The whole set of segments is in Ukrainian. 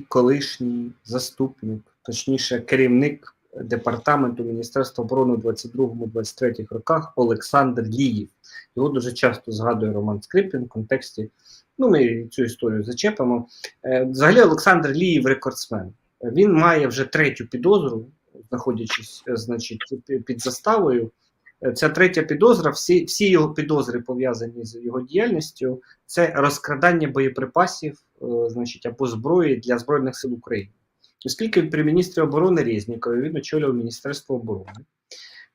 колишній заступник, точніше, керівник департаменту Міністерства оборони у 22-23 роках Олександр Ліїв. Його дуже часто згадує Роман Скрипін в контексті. Ну, ми цю історію зачепимо. Е, Взагалі, Олександр Ліїв рекордсмен. Він має вже третю підозру, знаходячись, е, значить, під заставою. Е, Ця третя підозра, всі, всі його підозри пов'язані з його діяльністю, це розкрадання боєприпасів, е, значить, або зброї для Збройних сил України. Оскільки при міністрі оборони Резнікові він очолював Міністерство оборони,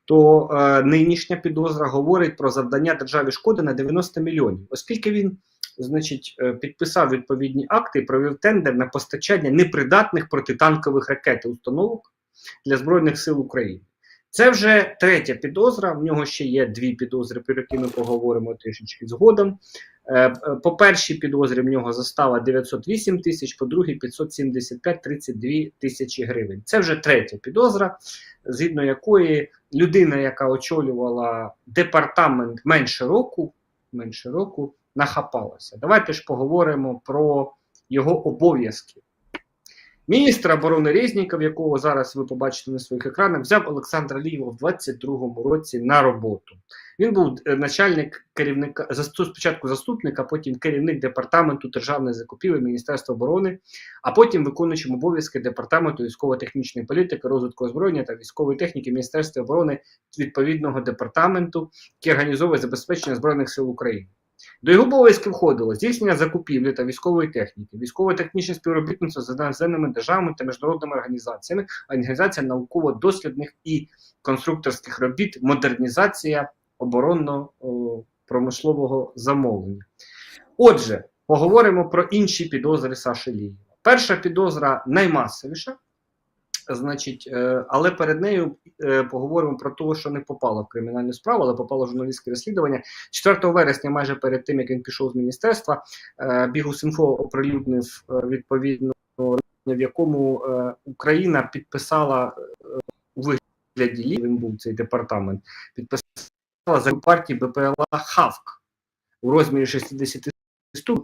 то е, нинішня підозра говорить про завдання державі шкоди на 90 мільйонів, оскільки він, значить, е, підписав відповідні акти і провів тендер на постачання непридатних протитанкових ракет установок для Збройних сил України. Це вже третя підозра. В нього ще є дві підозри, про які ми поговоримо трішечки згодом. Е, е, По першій підозрі в нього застава 908 тисяч, по другій 575 32 тисячі гривень. Це вже третя підозра, згідно якої людина, яка очолювала департамент менше року, менше року, нахапалася. Давайте ж поговоримо про його обов'язки. Міністр оборони Резніков, якого зараз ви побачите на своїх екранах, взяв Олександра Лієва в 22-му році на роботу. Він був е, начальник керівника засту- спочатку заступник, а потім керівник департаменту державної закупівлі Міністерства оборони, а потім виконуючим обов'язки департаменту військово-технічної політики, розвитку озброєння та військової техніки Міністерства оборони відповідного департаменту, який організовує забезпечення збройних сил України. До його обов'язків входило здійснення закупівлі та військової техніки, військово-технічне співробітництво з іноземними державами та міжнародними організаціями, організація науково-дослідних і конструкторських робіт, модернізація оборонно-промислового замовлення. Отже, поговоримо про інші підозри Саші Лієва. Перша підозра наймасовіша, значить, е, але перед нею е, поговоримо про те, що не попало в кримінальну справу, але попало журналістське розслідування. 4 вересня, майже перед тим як він пішов з міністерства, е, Бігус.Інфо оприлюднив відповідно, в якому Україна підписала у вигляді він був цей департамент, підписала за партії БПЛА Хавк у розмірі 60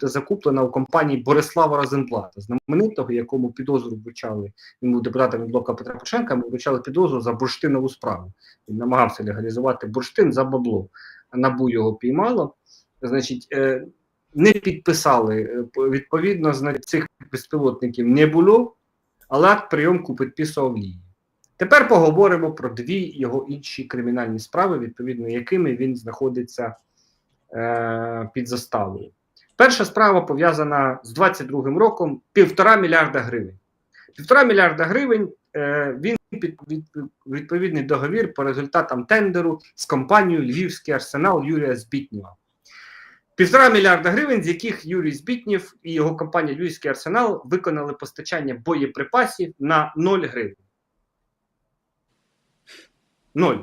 та закуплена у компанії Борислава Розенблата, знаменитого, якому підозру вручали. Він був депутатом від блока Петра Порошенка, вручали підозру за бурштинову справу. Він намагався легалізувати бурштин за бабло. Набу його піймало. Значить, е, не підписали. е, Відповідно, значить, цих безпілотників не було, але акт прийомку підписував Лії. Тепер поговоримо про дві його інші кримінальні справи, відповідно якими він знаходиться е, під заставою. Перша справа пов'язана з 22 роком півтора мільярда гривень. Півтора мільярда гривень е, він під, від, відповідний договір по результатам тендеру з компанією Львівський арсенал Юрія Збітнєва. Півтора мільярда гривень, з яких Юрій Збітнєв і його компанія Львівський арсенал виконали постачання боєприпасів на 0 гривень. 0.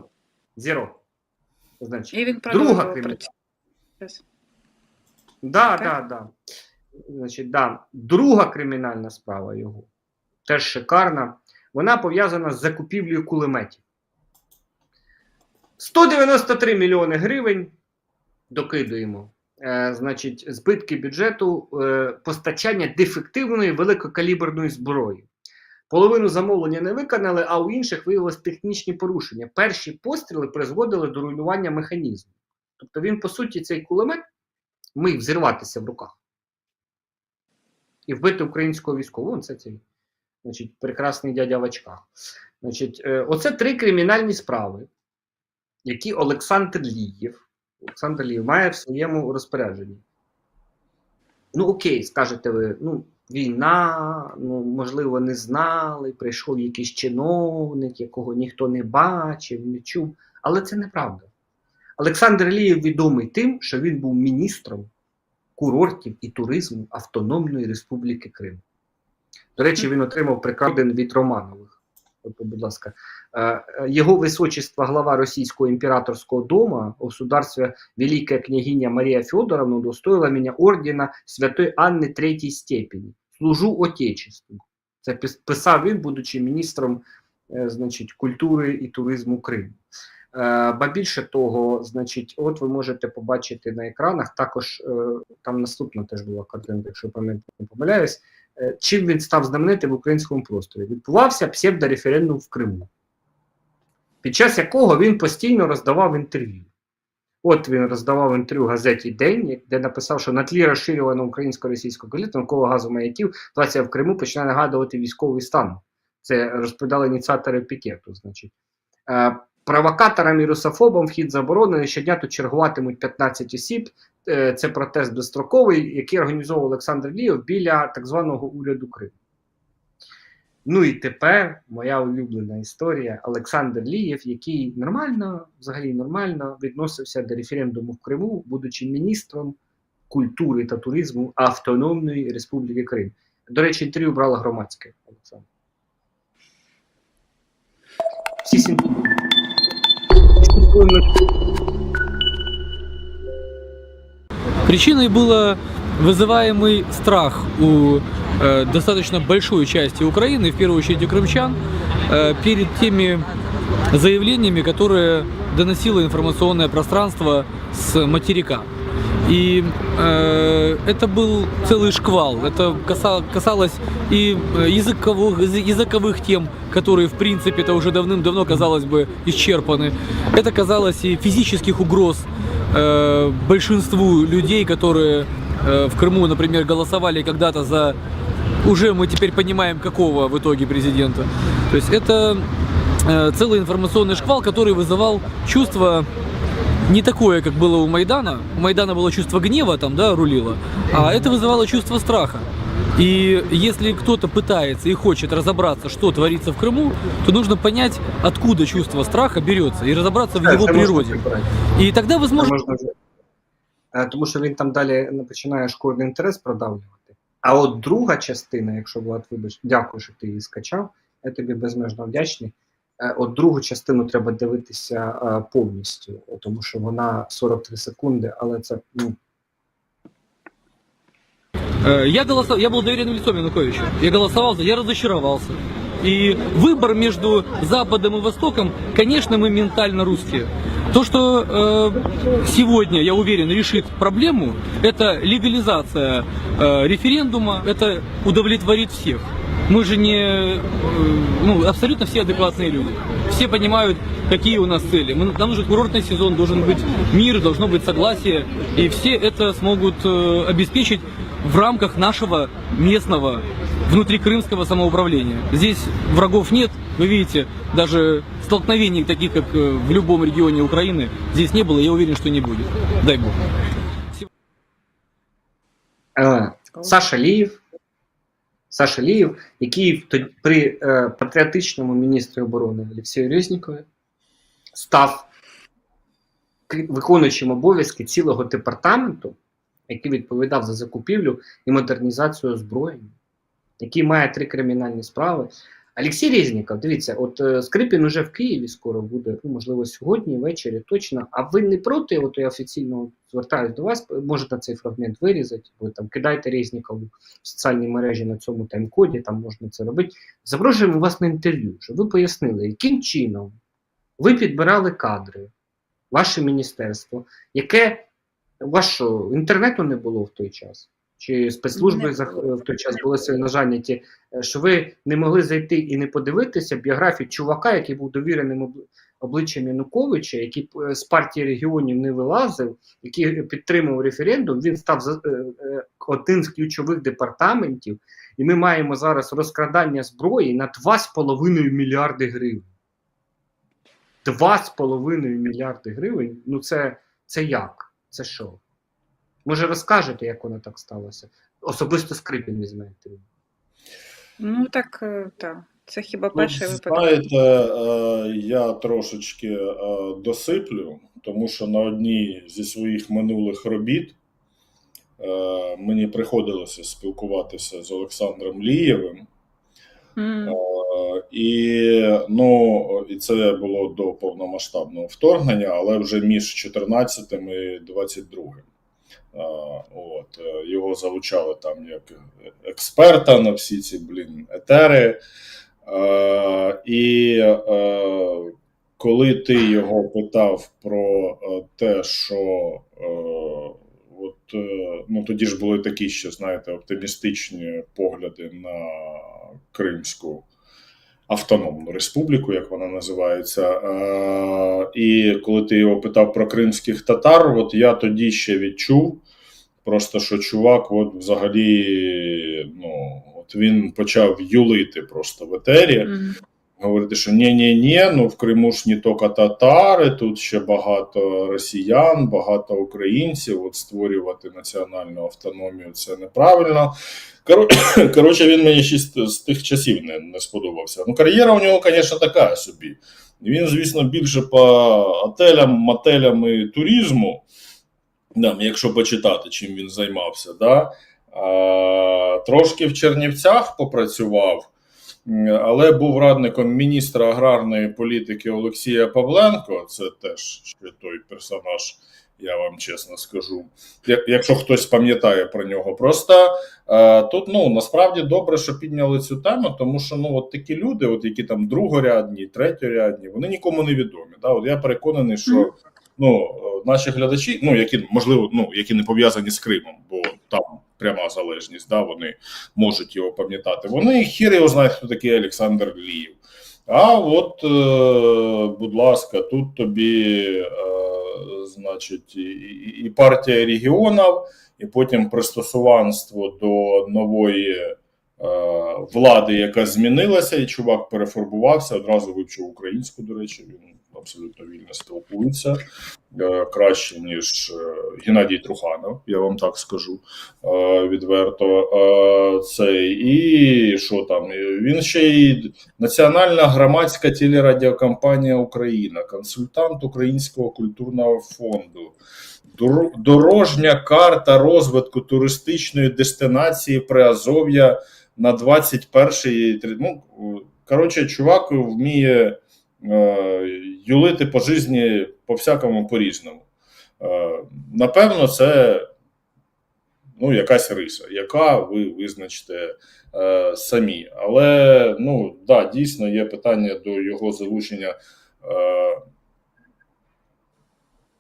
Зеро. Значить, І він друга кримінальна. Да, Так? да, да. Значить, да. Друга кримінальна справа його, теж шикарна, вона пов'язана з закупівлею кулеметів. 193 мільйони гривень докидуємо. Е, значить, збитки бюджету е, постачання дефективної великокаліберної зброї. Половину замовлення не виконали, а у інших виявилось технічні порушення. Перші постріли призводили до руйнування механізму. Тобто він, по суті, цей кулемет міг взірватися в руках і вбити українського військового. Це цей значить, прекрасний дядя в очках. Значить, е, оце три кримінальні справи, які Олександр Лієв, Олександр Лієв має в своєму розпорядженні. Ну, окей, скажете ви, ну, війна, ну, можливо, не знали, прийшов якийсь чиновник, якого ніхто не бачив, не чув. Але це неправда. Олександр Лієв відомий тим, що він був міністром курортів і туризму Автономної Республіки Крим. До речі, він отримав прикладен від Романових. От, будь ласка, Е, е, його височество глава Російського імператорського дома, государства Велика княгиня Марія Федоровна удостоила мене ордена Святої Анни Третій степені. Служу Отечеству. Це писав він, будучи міністром е, значить, культури і туризму Криму. Е, Ба більше того, значить, от ви можете побачити на екранах. Також е, там наступна теж була картинка, якщо я пам'ят- не помиляюсь. е, чим він став знаменитий в українському просторі. Відбувався псевдореферендум в Криму, під час якого він постійно роздавав інтерв'ю. От він роздавав інтерв'ю газеті День, де написав, що на тлі розширюваного українсько-російського конфлікту навколо газу маяків ситуація в Криму починає нагадувати військовий стан. Це розповідали ініціатори пікету. Значить. Провокаторам і русофобам вхід заборонений. Щодня тут чергуватимуть 15 осіб. Е, Це протест безстроковий, який організовував Олександр Лієв біля так званого уряду Криму. Ну і тепер моя улюблена історія Олександр Лієв, який нормально, взагалі нормально відносився до референдуму в Криму, будучи міністром культури та туризму Автономної Республіки Крим. До речі, інтерв'ю брала громадське Олександр. Всі сім'ї. Причиной было вызываемый страх у э, достаточно большой части Украины, в первую очередь у крымчан, э, перед теми заявлениями, которые доносило информационное пространство с материка. И э, это был целый шквал. Это каса- касалось и э, языковых, язы- языковых тем, которые, в принципе, это уже давным-давно, казалось бы, исчерпаны. Это казалось и физических угроз э, большинству людей, которые э, в Крыму, например, голосовали когда-то за уже мы теперь понимаем, какого в итоге президента. То есть это э, целый информационный шквал, который вызывал чувство не такое, как было у Майдана. У Майдана было чувство гнева, там, да, рулило, а это вызывало чувство страха. И если кто-то пытается и хочет разобраться, что творится в Крыму, то нужно понять, откуда чувство страха берется, и разобраться в Це его можна природе. прибрати. И тогда вы Це сможете... можна вже. Е, Тому що він там далі не починає шкурний інтерес продавлювати. А от друга частина, якщо Влад, вибач, дякую, що ти її скачав. Я тобі безмежно вдячний. Е, От другу частину треба дивитися е, повністю, от тому що вона 43 секунди, але це ну, Э, Я голосовал, я был доверенным лицом Януковича. Я голосовал за, я разочаровался. И выбор между Западом и Востоком, конечно, мы ментально русские. То, что э, сегодня, я уверен, решит проблему, это легализация э, референдума, это удовлетворит всех. Мы же не, э, ну, абсолютно все адекватные люди. Все понимают, какие у нас цели. Мы, нам нужен курортный сезон, должен быть мир, должно быть согласие. И все это смогут э, обеспечить в рамках нашего местного внутрикрымского самоуправления. Здесь врагов нет, вы видите, даже столкновений таких, как э, в любом регионе Украины, здесь не было, я уверен, что не будет. Дай бог. е, Саша Ліїв. Саша Ліїв, який тоді при е, патріотичному міністрі оборони Олексію Резнікові став крі- виконуючим обов'язки цілого департаменту, який відповідав за закупівлю і модернізацію озброєння, який має три кримінальні справи. Олексій Резніков, дивіться, от е, Скрипін уже в Києві скоро буде, ну, можливо, сьогодні, ввечері точно. А ви не проти, от я офіційно звертаюся до вас, можете цей фрагмент вирізати, ви там кидайте Резнікову в соціальні мережі на цьому тайм-коді, там можна це робити. Запрошуємо вас на інтерв'ю, щоб ви пояснили, яким чином ви підбирали кадри, ваше міністерство, яке що, інтернету не було в той час? Чи спецслужби Не в той час були сильно зайняті, е, що ви не могли зайти і не подивитися біографію чувака, який був довіреним обличчям Януковича, який з партії регіонів не вилазив, який підтримував референдум, він став е, е, одним з ключових департаментів, і ми маємо зараз розкрадання зброї на 2,5 мільярди гривень. 2,5 мільярди гривень. Ну це, це як? Це що? Може, розкажете, як воно так сталося? Особисто Скрипін візьме інтерв'ю. Ну так, е, так. Це хіба Ну, перший випадок. знаєте, е, я трошечки е, досиплю, тому що на одній зі своїх минулих робіт мені приходилося спілкуватися з Олександром Лієвим. Е, І, ну, і це було до повномасштабного вторгнення, але вже між 14 і 22. Е, От, е, його залучали там як експерта на всі ці блін етери. І коли ти його питав про те, що от е, ну тоді ж були такі ще, знаєте, оптимістичні погляди на Кримську Автономну Республіку, як вона називається. Е, І коли ти його питав про кримських татар, от я тоді ще відчув. Просто що чувак, от взагалі, ну, от він почав юлити просто в етері, Мгм. Говорити, що ні ні ні ну в Криму ж не тільки татари, тут ще багато росіян, багато українців. От створювати національну автономію це неправильно. Коротше, він мені ще з, тих часів не, не сподобався. Ну, кар'єра у нього, звісно, така собі. Він, звісно, більше по отелям, мотелям і туризму, да, якщо почитати, чим він займався. Да? А, трошки в Чернівцях попрацював. Але був радником міністра аграрної політики Олексія Павленко. Це теж ще той персонаж, я вам чесно скажу. Якщо хтось пам'ятає про нього, просто е, тут ну насправді добре, що підняли цю тему, тому що ну от такі люди, от які там другорядні, третьорядні, вони нікому не відомі. Да? От я переконаний, що ну наші глядачі, ну які можливо, ну які не пов'язані з Кримом, бо там пряма залежність, да, вони можуть його пам'ятати. Вони хір його знають, хто такий Олександр Ліїв. А от, е, будь ласка, тут тобі, е, значить, і, партія регіонів, і потім пристосуванство до нової е, влади, яка змінилася, і чувак перефарбувався, одразу вивчив українську, до речі, він абсолютно вільно спілкується. Е, краще, ніж е, Геннадій Труханов, я вам так скажу е, відверто. Е, Цей, і що там? Він ще й Національна громадська телерадіокомпанія Україна, консультант Українського культурного фонду. Дорожня карта розвитку туристичної дестинації Приазов'я на 21-й. три- Ну, коротше, чувак вміє юлити по житті по-всякому по-різному. Е, напевно, це ну, якась риса, яка ви визначите е, самі. Але ну, да, дійсно є питання до його залучення е,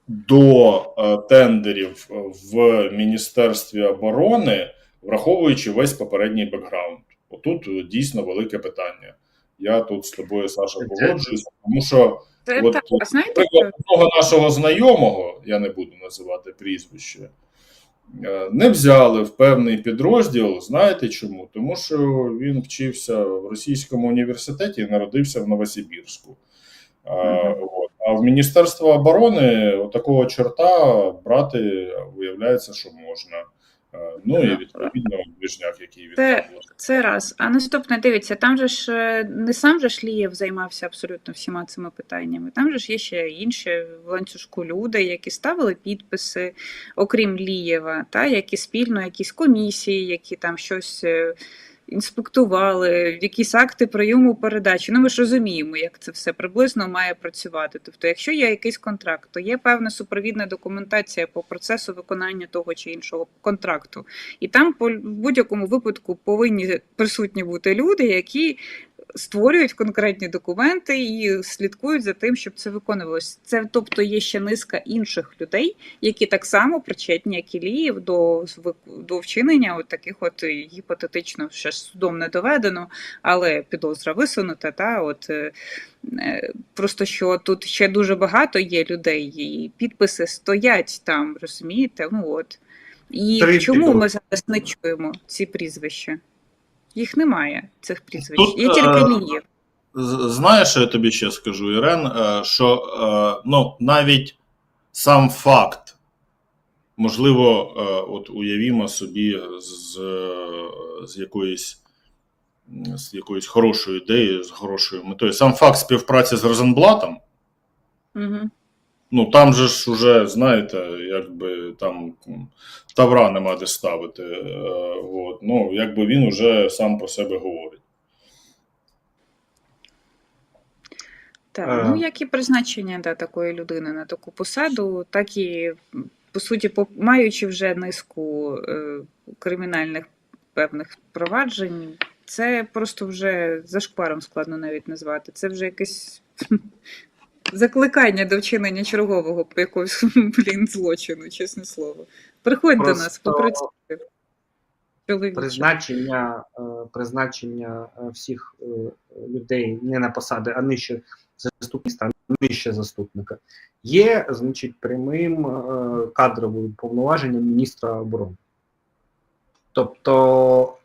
до е, тендерів в Міністерстві оборони, враховуючи весь попередній бекграунд. Отут е, дійсно велике питання. Я тут з тобою, Саша, погоджуюсь, тому що Це От, так, а знаєте, Наприклад, одного нашого знайомого, я не буду називати прізвище, е, не взяли в певний підрозділ. Знаєте чому? Тому що він вчився в російському університеті і народився в Новосибірську. А, Мгм. от. а в Міністерство оборони такого чорта брати виявляється, що можна. Ну і відповідно движняк, який від Це- Це раз. А наступне, дивіться, там же ж е, не сам же Лієв займався абсолютно всіма цими питаннями. Там же ж є ще інші в ланцюжку люди, які ставили підписи, окрім Лієва, та, які спільно, якісь комісії, які там щось е, інспектували, якісь акти прийому передачі. Ну ми ж розуміємо, як це все приблизно має працювати. Тобто, якщо є якийсь контракт, то є певна супровідна документація по процесу виконання того чи іншого контракту. І там в будь-якому випадку повинні присутні бути люди, які створюють конкретні документи і слідкують за тим, щоб це виконувалось. Це тобто є ще низка інших людей, які так само причетні, як і Ліїв, до, до вчинення от таких, от е, гіпотетично ще ж судом не доведено, але підозра висунута. Та от е, е, просто що тут ще дуже багато є людей, і підписи стоять там, розумієте? Ну от. І Три чому підозри. ми зараз не чуємо ці прізвища? Їх немає, цих прізвищ. Тут, Є тільки е. Знаєш, що я тобі ще скажу, Ірен, Е, що е, ну, навіть сам факт, можливо, е, от уявімо собі з, з якоїсь з якоюсь хорошою ідеєю, з хорошою метою. Сам факт співпраці з Розенблатом, Угу. Ну там же ж уже, знаєте, якби там тавра нема де ставити. Е, от, ну, якби він уже сам про себе говорить. Так, Е. ну як і призначення да, такої людини на таку посаду, так і по суті, по- маючи вже низку е, кримінальних певних проваджень, це просто вже зашкваром складно навіть назвати. Це вже якесь закликання до вчинення чергового по якогось блін злочину, чесне слово. Приходь до нас, попрацюй. Чоловіче. призначення, е, призначення е, всіх е, людей не на посади, а нижче заступництва, а нижче заступника, є, значить, прямим кадровим повноваженням міністра оборони. Тобто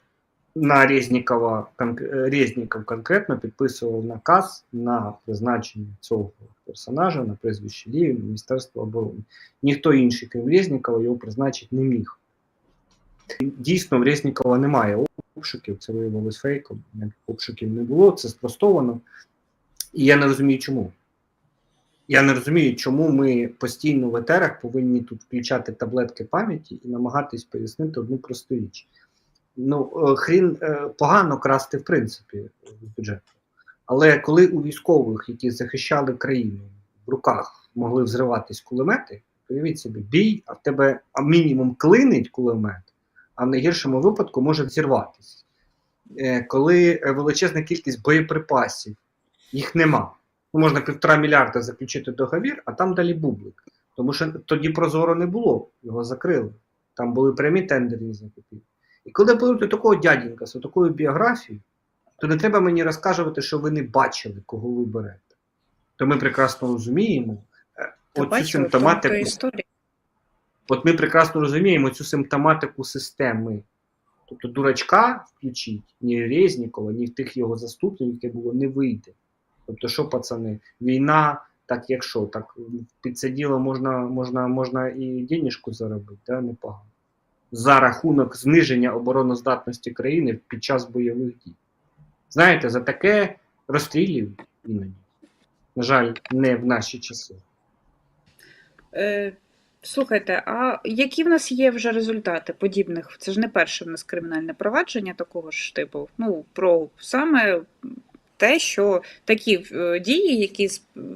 на Резнікова, конк- Резніков конкретно підписував наказ на призначення цього персонажа на прізвище Ліві Міністерства оборони. Ніхто інший, крім Резнікова, його призначити не міг. Дійсно, в Резнікова немає обшуків, це виявилось фейком. Обшуків не було, це спростовано. І я не розумію, чому. Я не розумію, чому ми постійно в етерах повинні тут включати таблетки пам'яті і намагатись пояснити одну просту річ. Ну, е, хрін е, погано красти, в принципі, з бюджету. Але коли у військових, які захищали країну, в руках могли взриватись кулемети, уявіть собі, бій, а в тебе а мінімум клинить кулемет, а в найгіршому випадку може взірватися. Е, коли е, величезна кількість боєприпасів, їх нема. Ну, можна півтора мільярда заключити договір, а там далі бублик. Тому що тоді прозоро не було, його закрили. Там були прямі тендерні закупівлі. І коли беруть такого дяденька з такою біографією, то не треба мені розказувати, що ви не бачили, кого ви берете. То ми прекрасно розуміємо е, Та оцю бачила, симптоматику. От ми прекрасно розуміємо цю симптоматику системи. Тобто дурачка включить ні Резнікова, ні в тих його заступників, яке було, не вийде. Тобто, що, пацани, війна, так якщо, так під це діло можна, можна, можна і денежку заробити, да, непогано. За рахунок зниження обороноздатності країни під час бойових дій. Знаєте, за таке розстрілюють іноді. На жаль, не в наші часи. Е, слухайте, а які в нас є вже результати подібних? Це ж не перше в нас кримінальне провадження такого ж типу. Ну, про саме те, що такі е, дії, які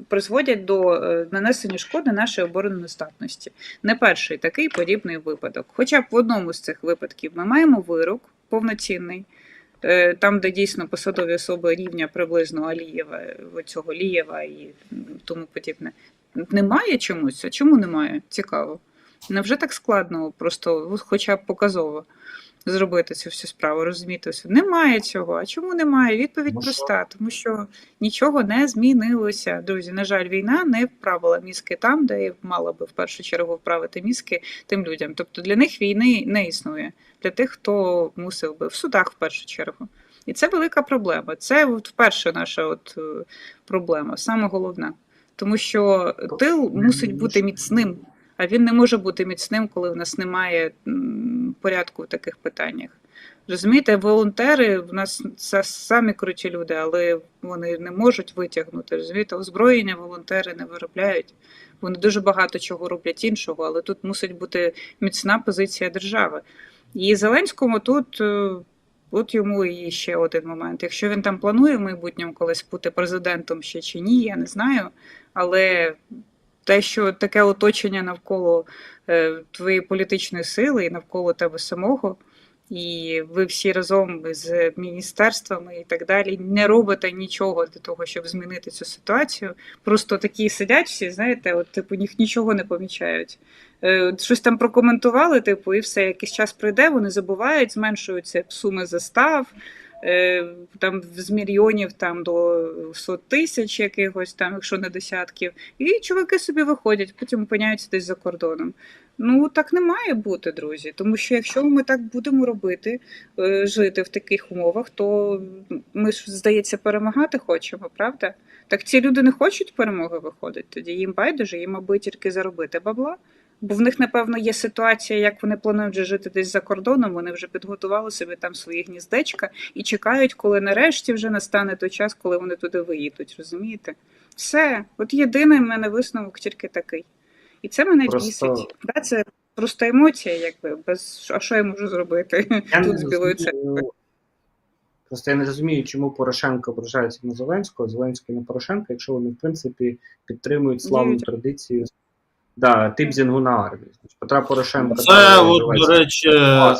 призводять до е, нанесення шкоди нашій обороноздатності. Не перший такий подібний випадок. Хоча б в одному з цих випадків ми маємо вирок повноцінний. е, Там, де дійсно посадові особи рівня приблизно Алієва, цього Лієва і тому подібне. Немає чомусь? А чому немає? Цікаво. Невже так складно просто, хоча б показово зробити цю всю справу, розуміти все? Немає цього. А чому немає? Відповідь Ну, проста, тому що нічого не змінилося. Друзі, на жаль, війна не вправила мізки там, де мала би в першу чергу вправити мізки тим людям. Тобто для них війни не існує, для тих, хто мусив би в судах в першу чергу. І це велика проблема. Це от вперше наша от е, проблема, саме головна. Тому що тил мусить бути міцним, а він не може бути міцним, коли в нас немає порядку в таких питаннях. Розумієте, волонтери в нас це самі круті люди, але вони не можуть витягнути. Розумієте, озброєння волонтери не виробляють. Вони дуже багато чого роблять іншого, але тут мусить бути міцна позиція держави. І Зеленському тут, е, от йому і ще один момент. Якщо він там планує в майбутньому колись бути президентом ще чи ні, я не знаю. Але те, що таке оточення навколо е, твоєї політичної сили і навколо тебе самого, і ви всі разом з міністерствами і так далі не робите нічого для того, щоб змінити цю ситуацію. Просто такі сидять всі, знаєте, от типу їх нічого не помічають. Е, Щось там прокоментували, типу, і все, якийсь час пройде, вони забувають, зменшуються суми застав. Е, Там з мільйонів там до сот тисяч якихось там, якщо не десятків, і чуваки собі виходять, потім опиняються десь за кордоном. Ну так не має бути, друзі. Тому що якщо ми так будемо робити, е, жити в таких умовах, то ми ж, здається, перемагати хочемо, правда? Так ці люди не хочуть перемоги виходить. Тоді їм байдуже, їм аби тільки заробити бабла. Бо в них, напевно, є ситуація, як вони планують вже жити десь за кордоном. Вони вже підготували собі там свої гніздечка і чекають, коли нарешті вже настане той час, коли вони туди виїдуть. Розумієте? Все, от єдиний в мене висновок тільки такий. І це мене Просто- бісить. Да, це просто емоція, якби без а що я можу зробити Я тут з білою розумію, Просто я не розумію, чому Порошенко ображається на Зеленського, Зеленський на Порошенка, якщо вони, в принципі, підтримують славну Діють. традицію да, типзінгу на армії. Петра Порошенка Це, от, до речі, е,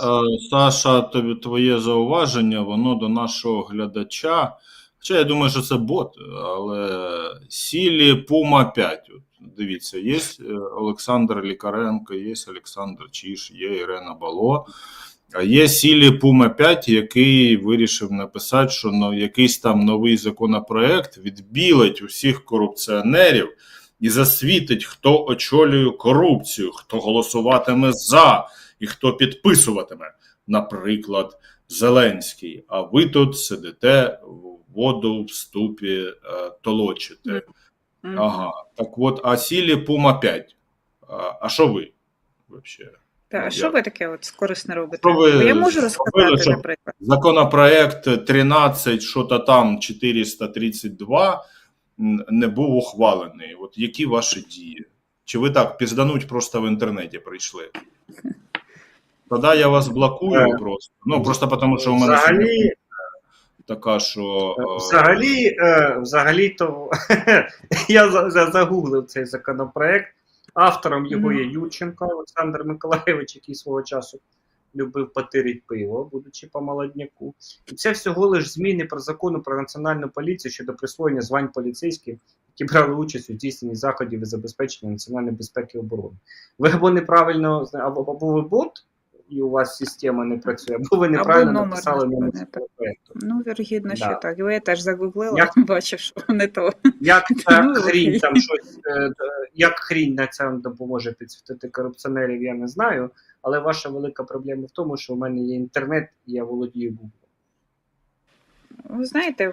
Саша, тобі твоє зауваження, воно до нашого глядача. Хоча я думаю, що це бот, але Сілі Пума 5. От. дивіться, є е, Олександр Лікаренко, є Олександр Чіш, є Ірена Бало. А є Сілі Пума 5, який вирішив написати, що ну, якийсь там новий законопроект відбілить усіх корупціонерів і засвітить, хто очолює корупцію, хто голосуватиме за і хто підписуватиме. Наприклад, Зеленський. А ви тут сидите в воду в ступі е, толочите. Мгм. Ага. Так от, а Сілі Пума 5. А, а що ви? Вообще? Та, а що ви таке от корисне робите? Що ви я можу розказати, щоб- наприклад. Законопроект 13, що то там 432 м, не був ухвалений. От які ваші дії? Чи ви так піздануть просто в інтернеті прийшли? Тоді я вас блокую Е, просто. Ну, просто тому, що у мене Взагалі, така, що. е, Взагалі, е, взагалі то я за- за- загуглив цей законопроект. Автором його є Юченко Олександр Миколаєвич, який свого часу любив потирити пиво, будучи по молодняку. І це всього лиш зміни про закону про національну поліцію щодо присвоєння звань поліцейським, які брали участь у здійсненні заходів і забезпечення національної безпеки і оборони. Ви або неправильно або ви бот, і у вас система не працює, або ви неправильно номер написали номер законопроекту. Ну, вірогідно, що так. Його я теж загуглила, Як- бачив, що не то. Як Ну, хрінь там щось, е, як хрінь на це допоможе підсвітити корупціонерів, я не знаю. Але ваша велика проблема в тому, що у мене є інтернет, і я володію Google. Ви знаєте,